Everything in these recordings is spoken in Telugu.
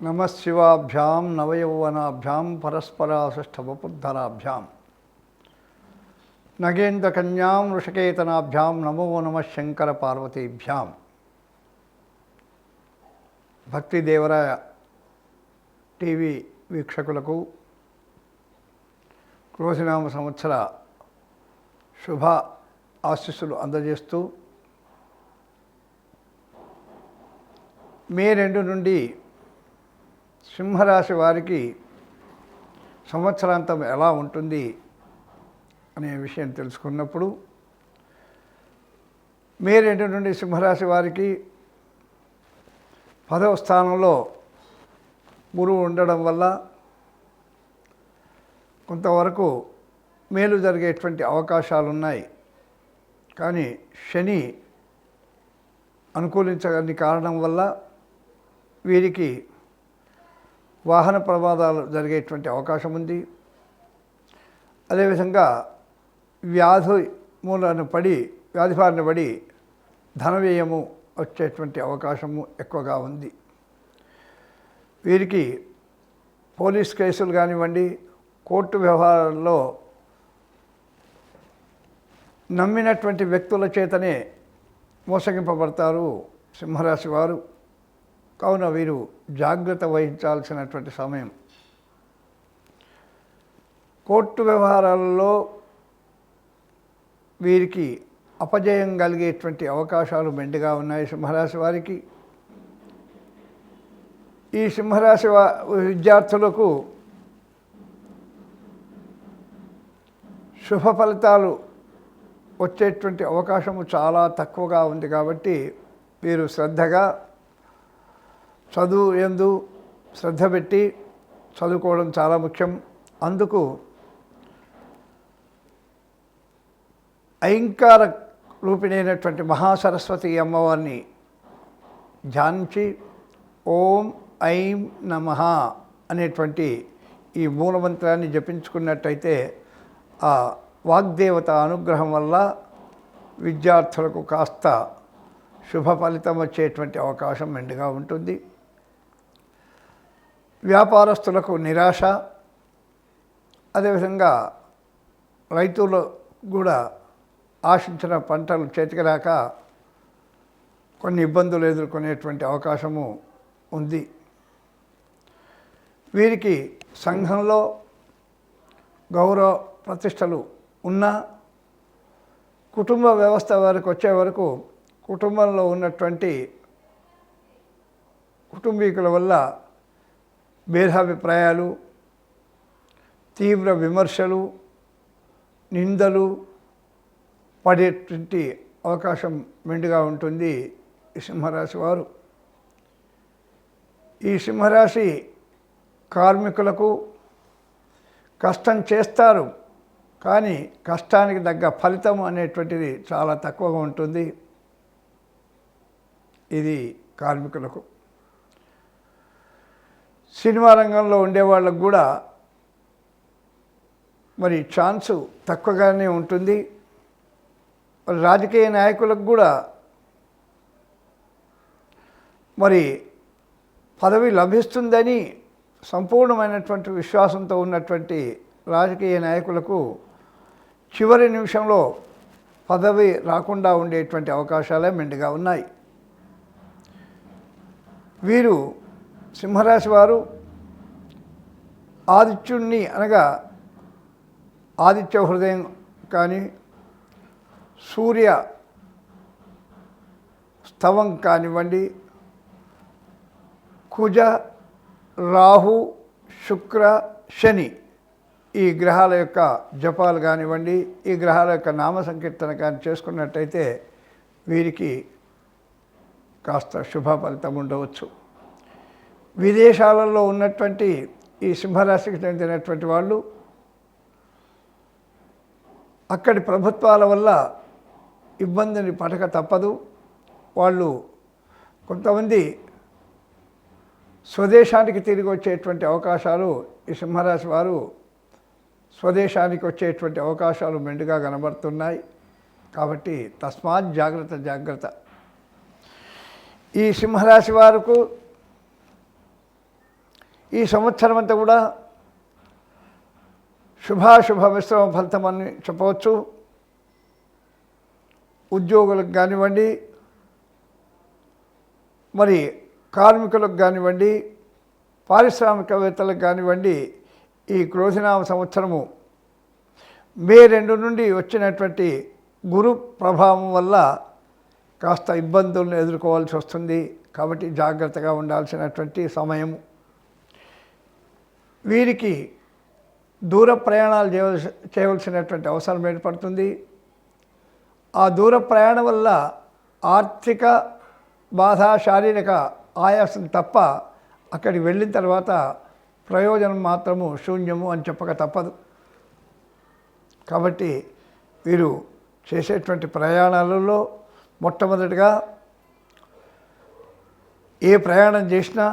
నమశివాభ్యాం నవయౌవనాభ్యాం పరస్పరాశిష్టవపుద్ధరాభ్యాం నగేంద్రకన్యాం ఋషకేతనాభ్యాం నమో నమ శంకర పార్వతీభ్యాం భక్తి దేవరాయ టీవీ వీక్షకులకు క్రోసినామ సంవత్సర శుభ ఆశీస్సులు అందజేస్తూ మే రెండు నుండి సింహరాశి వారికి సంవత్సరాంతం ఎలా ఉంటుంది అనే విషయం తెలుసుకున్నప్పుడు మే రెండు నుండి సింహరాశి వారికి పదవ స్థానంలో గురువు ఉండడం వల్ల కొంతవరకు మేలు జరిగేటువంటి అవకాశాలు ఉన్నాయి కానీ శని అనుకూలించని కారణం వల్ల వీరికి వాహన ప్రమాదాలు జరిగేటువంటి అవకాశం ఉంది. అదేవిధంగా వ్యాధి మూలను పడి వ్యాధి బారిన పడి ధన వ్యయము వచ్చేటువంటి అవకాశము ఎక్కువగా ఉంది. వీరికి పోలీస్ కేసులు కానివ్వండి కోర్టు వ్యవహారాల్లో నమ్మినటువంటి వ్యక్తుల చేతనే మోసగింపబడతారు సింహరాశి వారు. కావున వీరు జాగ్రత్త వహించాల్సినటువంటి సమయం. కోర్టు వ్యవహారాలలో వీరికి అపజయం కలిగేటువంటి అవకాశాలు మెండుగా ఉన్నాయి సింహరాశి వారికి. ఈ సింహరాశి విద్యార్థులకు శుభ ఫలితాలు వచ్చేటువంటి అవకాశము చాలా తక్కువగా ఉంది కాబట్టి వీరు శ్రద్ధగా చదువు ఎందు శ్రద్ధ పెట్టి చదువుకోవడం చాలా ముఖ్యం. అందుకు అయంకార రూపిణైనటువంటి మహాసరస్వతి అమ్మవారిని ధ్యానించి ఓం ఐం నమ అనేటువంటి ఈ మూలమంత్రాన్ని జపించుకున్నట్టయితే ఆ వాగ్దేవత అనుగ్రహం వల్ల విద్యార్థులకు కాస్త శుభ ఫలితం వచ్చేటువంటి అవకాశం మెండుగా ఉంటుంది. వ్యాపారస్తులకు నిరాశ అదేవిధంగా రైతులు కూడా ఆశించిన పంటలు చేతికి రాక కొన్ని ఇబ్బందులు ఎదుర్కొనేటువంటి అవకాశము ఉంది. వీరికి సంఘంలో గౌరవ ప్రతిష్టలు ఉన్నా కుటుంబ వ్యవస్థ వారికి వచ్చే వరకు కుటుంబంలో ఉన్నటువంటి కుటుంబీకుల వల్ల భేదాభిప్రాయాలు తీవ్ర విమర్శలు నిందలు పడేటువంటి అవకాశం మెండుగా ఉంటుంది ఈ సింహరాశి వారు. ఈ సింహరాశి కార్మికులకు కష్టం చేస్తారు కానీ కష్టానికి తగ్గ ఫలితం అనేటువంటిది చాలా తక్కువగా ఉంటుంది. ఇది కార్మికులకు. సినిమా రంగంలో ఉండే వాళ్ళకు కూడా మరి ఛాన్సు తక్కువగానే ఉంటుంది. మరి రాజకీయ నాయకులకు కూడా మరి పదవి లభిస్తుందని సంపూర్ణమైనటువంటి విశ్వాసంతో ఉన్నటువంటి రాజకీయ నాయకులకు చివరి నిమిషంలో పదవి రాకుండా ఉండేటువంటి అవకాశాలే మెండుగా ఉన్నాయి. వీరు సింహరాశి వారు ఆదిత్యుణ్ణి అనగా ఆదిత్య హృదయం కానీ సూర్య స్తవం కానివ్వండి కుజ రాహు శుక్ర శని ఈ గ్రహాల యొక్క జపాలు కానివ్వండి ఈ గ్రహాల యొక్క నామ సంకీర్తన కానీ చేసుకున్నట్టయితే వీరికి కాస్త శుభ ఫలితం ఉండవచ్చు. విదేశాలలో ఉన్నటువంటి ఈ సింహరాశికి చెందినటువంటి వాళ్ళు అక్కడి ప్రభుత్వాల వల్ల ఇబ్బందిని పడక తప్పదు. వాళ్ళు కొంతమంది స్వదేశానికి తిరిగి వచ్చేటువంటి అవకాశాలు ఈ సింహరాశి వారు స్వదేశానికి వచ్చేటువంటి అవకాశాలు మెండుగా కనబడుతున్నాయి. కాబట్టి తస్మాత్ జాగ్రత్త జాగ్రత్త. ఈ సింహరాశి వారికి ఈ సంవత్సరం అంతా కూడా శుభాశుభ మిశ్రమ ఫలితం అని చెప్పవచ్చు. ఉద్యోగులకు కానివ్వండి మరి కార్మికులకు కానివ్వండి పారిశ్రామికవేత్తలకు కానివ్వండి ఈ క్రోధినామ సంవత్సరము మే రెండు నుండి వచ్చినటువంటి గురు ప్రభావం వల్ల కాస్త ఇబ్బందులను ఎదుర్కోవాల్సి వస్తుంది. కాబట్టి జాగ్రత్తగా ఉండాల్సినటువంటి సమయము. వీరికి దూర ప్రయాణాలు చేయవలసి చేయవలసినటువంటి అవసరం ఏర్పడుతుంది. ఆ దూర ప్రయాణం వల్ల ఆర్థిక బాధ శారీరక ఆయాసం తప్ప అక్కడికి వెళ్ళిన తర్వాత ప్రయోజనం మాత్రము శూన్యము అని చెప్పక తప్పదు. కాబట్టి వీరు చేసేటువంటి ప్రయాణాలలో మొట్టమొదటిగా ఏ ప్రయాణం చేసినా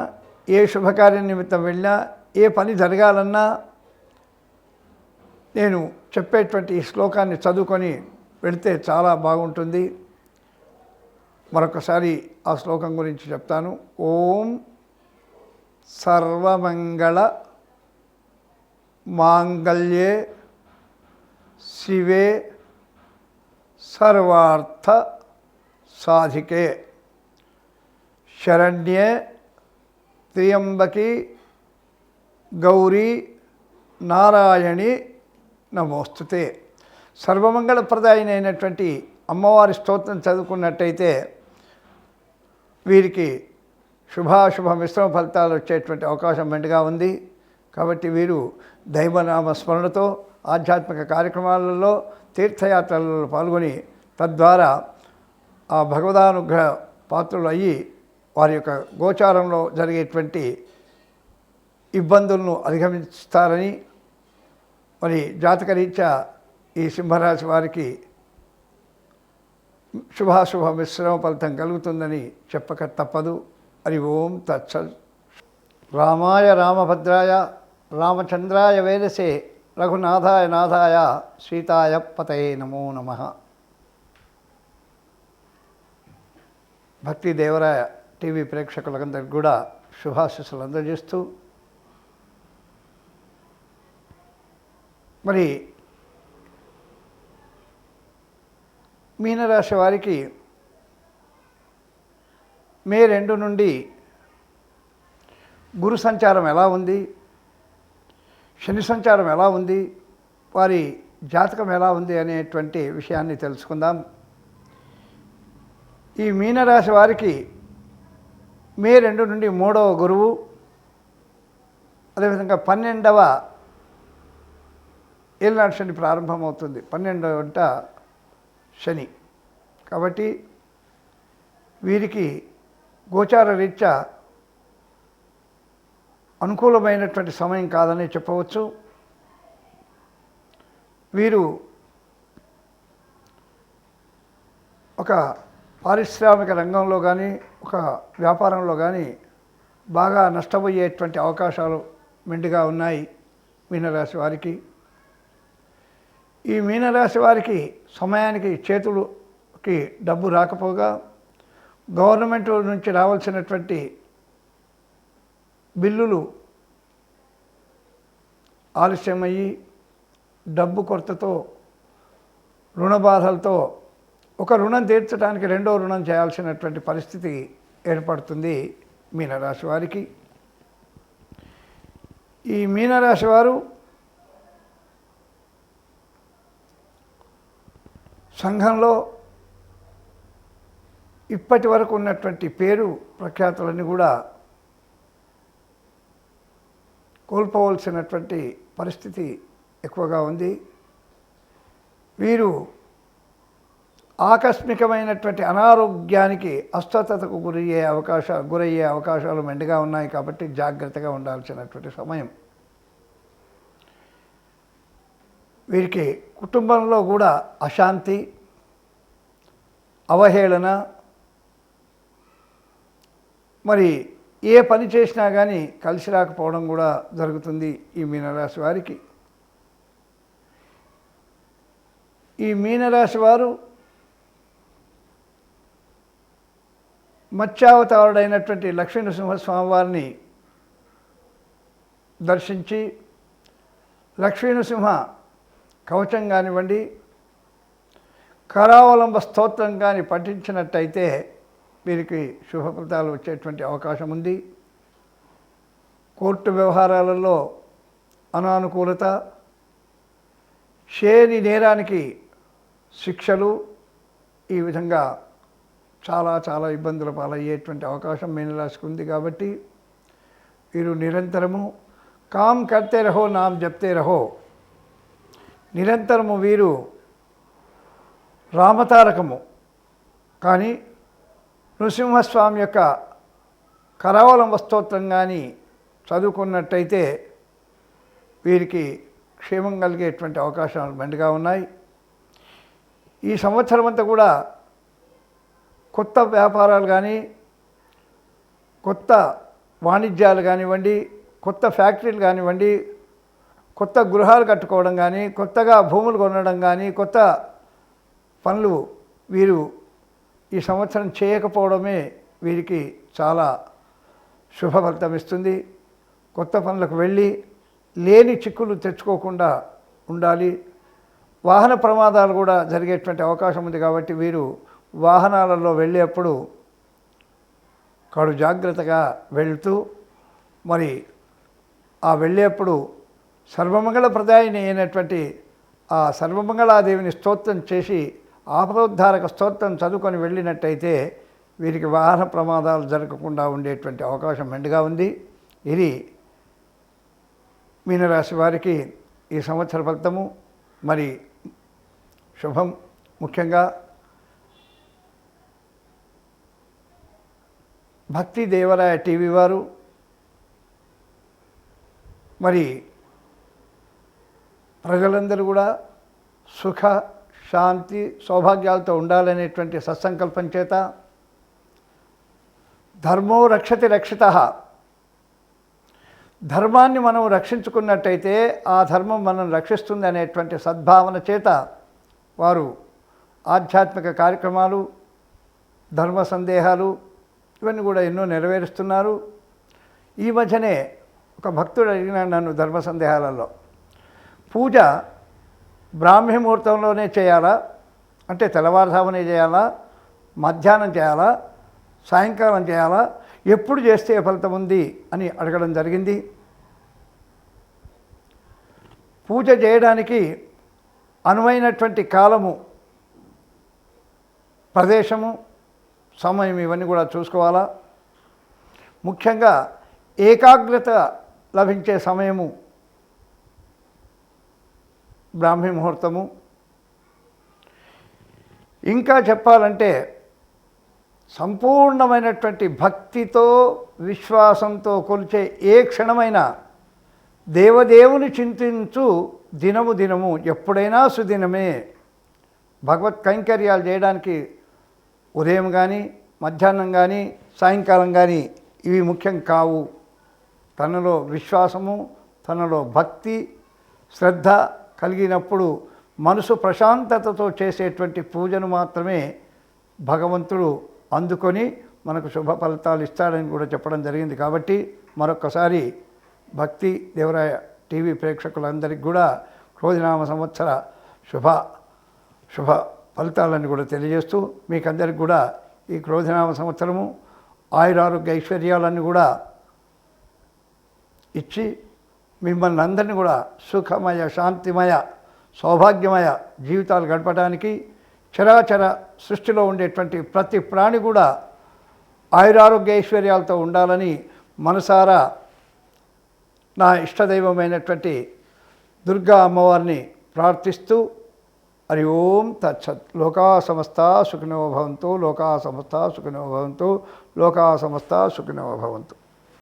ఏ శుభకార్య నిమిత్తం వెళ్ళినా ఏ పని జరగాలన్నా నేను చెప్పేటువంటి ఈ శ్లోకాన్ని చదువుకొని వెళితే చాలా బాగుంటుంది. మరొకసారి ఆ శ్లోకం గురించి చెప్తాను. ఓం సర్వమంగళ మాంగళ్యే శివే సర్వార్థ సాధికే. శరణ్యే త్రియంబకి గౌరీ నారాయణి నమోస్తుతే. సర్వమంగళప్రదాయనైనటువంటి అమ్మవారి స్తోత్రం చదువుకున్నట్టయితే వీరికి శుభాశుభ మిశ్రమ ఫలితాలు వచ్చేటువంటి అవకాశం మెండుగా ఉంది. కాబట్టి వీరు దైవనామ స్మరణతో ఆధ్యాత్మిక కార్యక్రమాలలో తీర్థయాత్రలలో పాల్గొని తద్వారా ఆ భగవదానుగ్రహ పాత్రలు అయ్యి వారి యొక్క గోచారంలో జరిగేటువంటి ఇబ్బందులను అధిగమిస్తారని మరి జాతకరీత్యా ఈ సింహరాశి వారికి శుభాశుభ మిశ్రమ ఫలితం కలుగుతుందని చెప్పక తప్పదు. హరి ఓం తత్స రామాయ రామభద్రాయ రామచంద్రాయ వేదసే రఘునాథాయ నాథాయ సీతాయ పతయే నమో నమ. భక్తి దేవరాయ టీవీ ప్రేక్షకులందరికీ కూడా శుభాశిస్సులు అందజేస్తూ మరి మీనరాశి వారికి మే రెండు నుండి గురు సంచారం ఎలా ఉంది? శని సంచారం ఎలా ఉంది? వారి జాతకం ఎలా ఉంది అనేటువంటి విషయాన్ని తెలుసుకుందాం. ఈ మీనరాశి వారికి మే రెండు నుండి మూడవ గురువు అదేవిధంగా పన్నెండవ ఏలినాడు శని ప్రారంభమవుతుంది. పన్నెండవ వంట శని. కాబట్టి వీరికి గోచార రీత్యా అనుకూలమైనటువంటి సమయం కాదని చెప్పవచ్చు. వీరు ఒక పారిశ్రామిక రంగంలో కానీ ఒక వ్యాపారంలో కానీ బాగా నష్టపోయేటువంటి అవకాశాలు మెండుగా ఉన్నాయి మీనరాశి వారికి. ఈ మీనరాశి వారికి సమయానికి చేతులకి డబ్బు రాకపోగా గవర్నమెంట్ నుంచి రావాల్సినటువంటి బిల్లులు ఆలస్యమయ్యి డబ్బు కొరతతో రుణ బాధలతో ఒక రుణం తీర్చడానికి రెండో రుణం చేయాల్సినటువంటి పరిస్థితి ఏర్పడుతుంది మీనరాశి వారికి. ఈ మీనరాశి వారు సంఘంలో ఇప్పటి వరకు ఉన్నటువంటి పేరు ప్రఖ్యాతులన్నీ కూడా కోల్పోవలసినటువంటి పరిస్థితి ఎక్కువగా ఉంది. వీరు ఆకస్మికమైనటువంటి అనారోగ్యానికి అస్వస్థతకు గురయ్యే అవకాశ గురయ్యే అవకాశాలు మెండుగా ఉన్నాయి కాబట్టి జాగ్రత్తగా ఉండాల్సినటువంటి సమయం. వీరికి కుటుంబంలో కూడా అశాంతి అవహేళన. మరి ఏ పని చేసినా కానీ కలిసి రాకపోవడం కూడా జరుగుతుంది ఈ మీనరాశి వారికి. ఈ మీనరాశి వారు మత్స్యావతారుడైనటువంటి లక్ష్మీ నరసింహస్వామి వారిని దర్శించి లక్ష్మీనృసింహ కవచం కానివ్వండి కరావలంబ స్తోత్రం కానీ పఠించినట్టయితే వీరికి శుభఫలితాలు వచ్చేటువంటి అవకాశం ఉంది. కోర్టు వ్యవహారాలలో అనానుకూలత షేని నేరానికి శిక్షలు ఈ విధంగా చాలా చాలా ఇబ్బందుల పాలయ్యేటువంటి అవకాశం మీనరాశికి ఉంది కాబట్టి వీరు నిరంతరము కామ్ కర్తే రహో నామ్ జప్తే రహో. నిరంతరము వీరు రామతారకము. కానీ నృసింహస్వామి యొక్క కరావలంబ స్తోత్రం కానీ చదువుకున్నట్టయితే వీరికి క్షేమం కలిగేటువంటి అవకాశాలు మెండుగా ఉన్నాయి. ఈ సంవత్సరం అంతా కూడా కొత్త వ్యాపారాలు కానీ కొత్త వాణిజ్యాలు కానివ్వండి కొత్త ఫ్యాక్టరీలు కానివ్వండి కొత్త గృహాలు కట్టుకోవడం కానీ కొత్తగా భూములు కొనడం కానీ కొత్త పనులు వీరు ఈ సంవత్సరం చేయకపోవడమే వీరికి చాలా శుభఫలితం ఇస్తుంది. కొత్త పనులకు వెళ్ళి లేని చిక్కులు తెచ్చుకోకుండా ఉండాలి. వాహన ప్రమాదాలు కూడా జరిగేటువంటి అవకాశం ఉంది కాబట్టి వీరు వాహనాలలో వెళ్ళేప్పుడు కడు జాగ్రత్తగా వెళ్తూ మరి ఆ వెళ్ళేప్పుడు సర్వమంగళ ప్రదాయని అయినటువంటి ఆ సర్వమంగళాదేవిని స్తోత్రం చేసి ఆపదోద్ధారక స్తోత్రం చదువుకొని వెళ్ళినట్టయితే వీరికి వాహన ప్రమాదాలు జరగకుండా ఉండేటువంటి అవకాశం మెండుగా ఉంది. ఇది మీనరాశి వారికి ఈ సంవత్సర ఫలితము. మరి శుభం ముఖ్యంగా భక్తి దేవరాయ టీవీ వారు మరి ప్రజలందరూ కూడా సుఖ శాంతి సౌభాగ్యాలతో ఉండాలనేటువంటి సత్సంకల్పం చేత ధర్మో రక్షతి రక్షిత. ధర్మాన్ని మనం రక్షించుకున్నట్టయితే ఆ ధర్మం మనం రక్షిస్తుంది అనేటువంటి సద్భావన చేత వారు ఆధ్యాత్మిక కార్యక్రమాలు ధర్మ సందేహాలు ఇవన్నీ కూడా ఎన్నో నెరవేరుస్తున్నారు. ఈ మధ్యనే ఒక భక్తుడు అడిగినాడు నన్ను ధర్మ సందేహాలలో. పూజ బ్రాహ్మీ ముహూర్తంలోనే చేయాలా? అంటే తెల్లవారుజామునే చేయాలా? మధ్యాహ్నం చేయాలా? సాయంకాలం చేయాలా? ఎప్పుడు చేస్తే ఫలితం ఉంది అని అడగడం జరిగింది. పూజ చేయడానికి అనువైనటువంటి కాలము ప్రదేశము సమయం ఇవన్నీ కూడా చూసుకోవాలా? ముఖ్యంగా ఏకాగ్రత లభించే సమయము బ్రాహ్మీ ముహూర్తము. ఇంకా చెప్పాలంటే సంపూర్ణమైనటువంటి భక్తితో విశ్వాసంతో కొలిచే ఏ క్షణమైన దేవదేవుని చింతించు దినము దినము ఎప్పుడైనా సుదినమే. భగవత్ కైంకర్యాలు చేయడానికి ఉదయం కానీ మధ్యాహ్నం కానీ సాయంకాలం కానీ ఇవి ముఖ్యం కావు. తనలో విశ్వాసము తనలో భక్తి శ్రద్ధ కలిగినప్పుడు మనసు ప్రశాంతతతో చేసేటువంటి పూజను మాత్రమే భగవంతుడు అందుకొని మనకు శుభ ఫలితాలు ఇస్తాడని కూడా చెప్పడం జరిగింది. కాబట్టి మరొకసారి భక్తి దేవరాయ టీవీ ప్రేక్షకులందరికీ కూడా క్రోధినామ సంవత్సర శుభ శుభ ఫలితాలను కూడా తెలియజేస్తూ మీకందరికి కూడా ఈ క్రోధినామ సంవత్సరము ఆయురారోగ్య ఐశ్వర్యాలన్నీ కూడా ఇచ్చి మిమ్మల్ని అందరినీ కూడా సుఖమయ శాంతిమయ సౌభాగ్యమయ జీవితాలు గడపడానికి చరాచర సృష్టిలో ఉండేటువంటి ప్రతి ప్రాణి కూడా ఆయురారోగ్య ఐశ్వర్యాలతో ఉండాలని మనసారా నా ఇష్టదైవమైనటువంటి దుర్గా అమ్మవారిని ప్రార్థిస్తూ హరి ఓం తచ్చత్ లోకా సమస్త సుఖినో భవంతు లోకా సమస్త సుఖినో భవంతు లోకా సమస్త సుఖినో భవంతు.